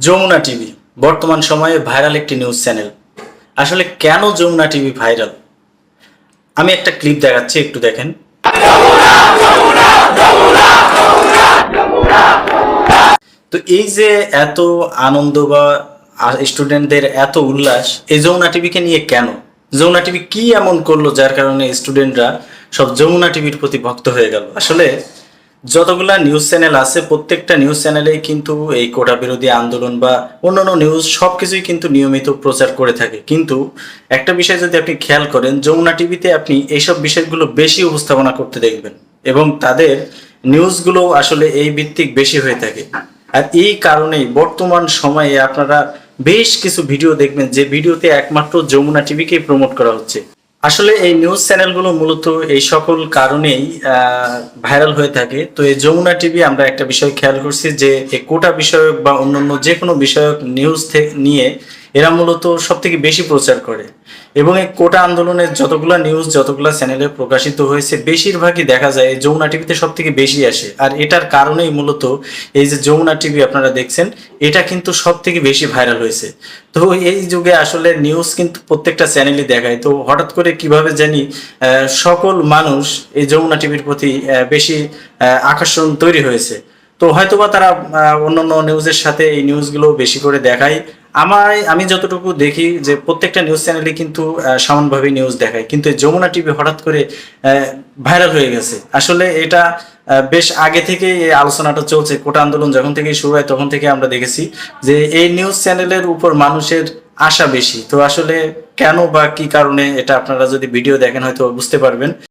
Jamuna TV, বর্তমান সময়ে viral একটি নিউজ চ্যানেল আসলে কেন যমুনা টিভি ভাইরাল? আমি একটা ক্লিপ দেখাচ্ছি, একটু দেখেন। তো এই যে এত আনন্দ বা স্টুডেন্টদের এত উল্লাস, এই যমুনা টিভিকে নিয়ে কেন? যমুনা টিভি কি এমন করল, যার কারণে স্টুডেন্টরা সব যমুনা টিভির প্রতি ভক্ত হয়ে গেল? আসলে যতগুলা নিউজ চ্যানেল আছে, প্রত্যেকটা নিউজ চ্যানেলেই কিন্তু এই কোটা বিরোধী আন্দোলন বা অন্যান্য নিউজ সব কিছুই কিন্তু নিয়মিত প্রচার করে থাকে। কিন্তু একটা বিষয় যদি আপনি খেয়াল করেন, যমুনা টিভিতে আপনি এইসব বিষয়গুলো বেশি উপস্থাপনা করতে দেখবেন এবং তাদের নিউজগুলো আসলে এই ভিত্তিক বেশি হয়ে থাকে। আর এই কারণেই বর্তমান সময়ে আপনারা বেশ কিছু ভিডিও দেখবেন, যে ভিডিওতে একমাত্র যমুনা টিভিকেই প্রমোট করা হচ্ছে। আসলে এই নিউজ চ্যানেলগুলো মূলত এই সকল কারণেই ভাইরাল হয়ে থাকে। তো এই যমুনা টিভি আমরা একটা বিষয় খেয়াল করছি যে কোটা বিষয়ক বা অন্যান্য যে কোনো বিষয়ক নিউজ নিয়ে এরা মূলত সব থেকে বেশি প্রচার করে। এবং এই কোটা আন্দোলনের যতগুলা নিউজ যতগুলা চ্যানেলে প্রকাশিত হয়েছে বেশিরভাগই দেখা যায় যমুনা টিভিতে সব থেকে বেশি আসে। আর এটার কারণেই মূলত এই যে যমুনা টিভি আপনারা দেখছেন এটা কিন্তু সব থেকে বেশি ভাইরাল হয়েছে। তো এই যুগে আসলে নিউজ কিন্তু প্রত্যেকটা চ্যানেলই দেখায়। তো হঠাৎ করে কীভাবে জানি সকল মানুষ এই যমুনা টিভির প্রতি বেশি আকর্ষণ তৈরি হয়েছে। তো হয়তোবা তারা আহ, অন্যান্য নিউজের সাথে এই নিউজগুলো বেশি করে দেখায়। আমার আমি যতটুকু দেখি যে প্রত্যেকটা নিউজ চ্যানেলে কিন্তু সমানভাবে নিউজ দেখায়। কিন্তু যমুনা টিভি হঠাৎ করে ভাইরাল হয়ে গেছে। আসলে এটা বেশ আগে থেকে এই আলোচনাটা চলছে। কোটা আন্দোলন যখন থেকে শুরু হয়, তখন থেকে আমরা দেখেছি যে এই নিউজ চ্যানেলের উপর মানুষের আশা বেশি। তো আসলে কেন বা কি কারণে এটা আপনারা যদি ভিডিও দেখেন, হয়তো বুঝতে পারবেন।